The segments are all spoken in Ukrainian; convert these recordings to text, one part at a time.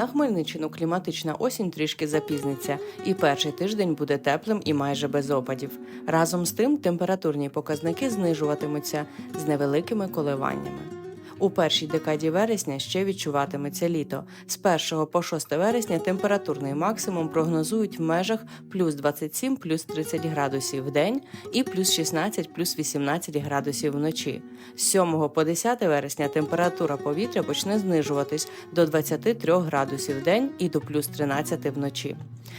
На Хмельниччину кліматична осінь трішки запізниться, і перший тиждень буде теплим і майже без опадів. Разом з тим температурні показники знижуватимуться з невеликими коливаннями. У першій декаді вересня ще відчуватиметься літо. З 1 по 6 вересня температурний максимум прогнозують в межах плюс 27 плюс 30 градусів в день і плюс 16 плюс 18 градусів вночі. З 7 по 10 вересня температура повітря почне знижуватись до 23 градусів в день і до плюс 13 вночі.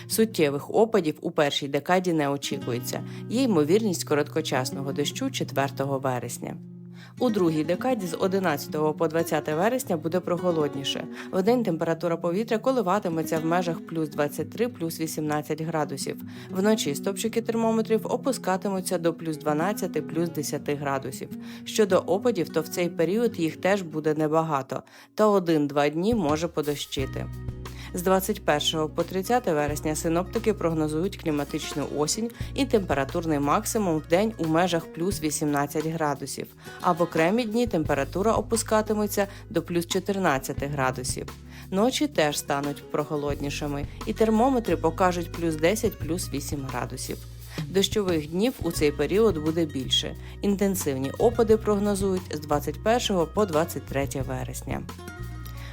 Суттєвих опадів у першій декаді не очікується. Є ймовірність короткочасного дощу 4 вересня. У другій декаді з 11 по 20 вересня буде прохолодніше. Вдень температура повітря коливатиметься в межах плюс 23 плюс 18 градусів. Вночі стопчики термометрів опускатимуться до плюс 12 плюс 10 градусів. Щодо опадів, то в цей період їх теж буде небагато, та один-два дні може подощити. З 21 по 30 вересня синоптики прогнозують кліматичну осінь і температурний максимум в день у межах плюс 18 градусів, а в окремі дні температура опускатиметься до плюс 14 градусів. Ночі теж стануть прохолоднішими, і термометри покажуть плюс 10 плюс 8 градусів. Дощових днів у цей період буде більше. Інтенсивні опади прогнозують з 21 по 23 вересня.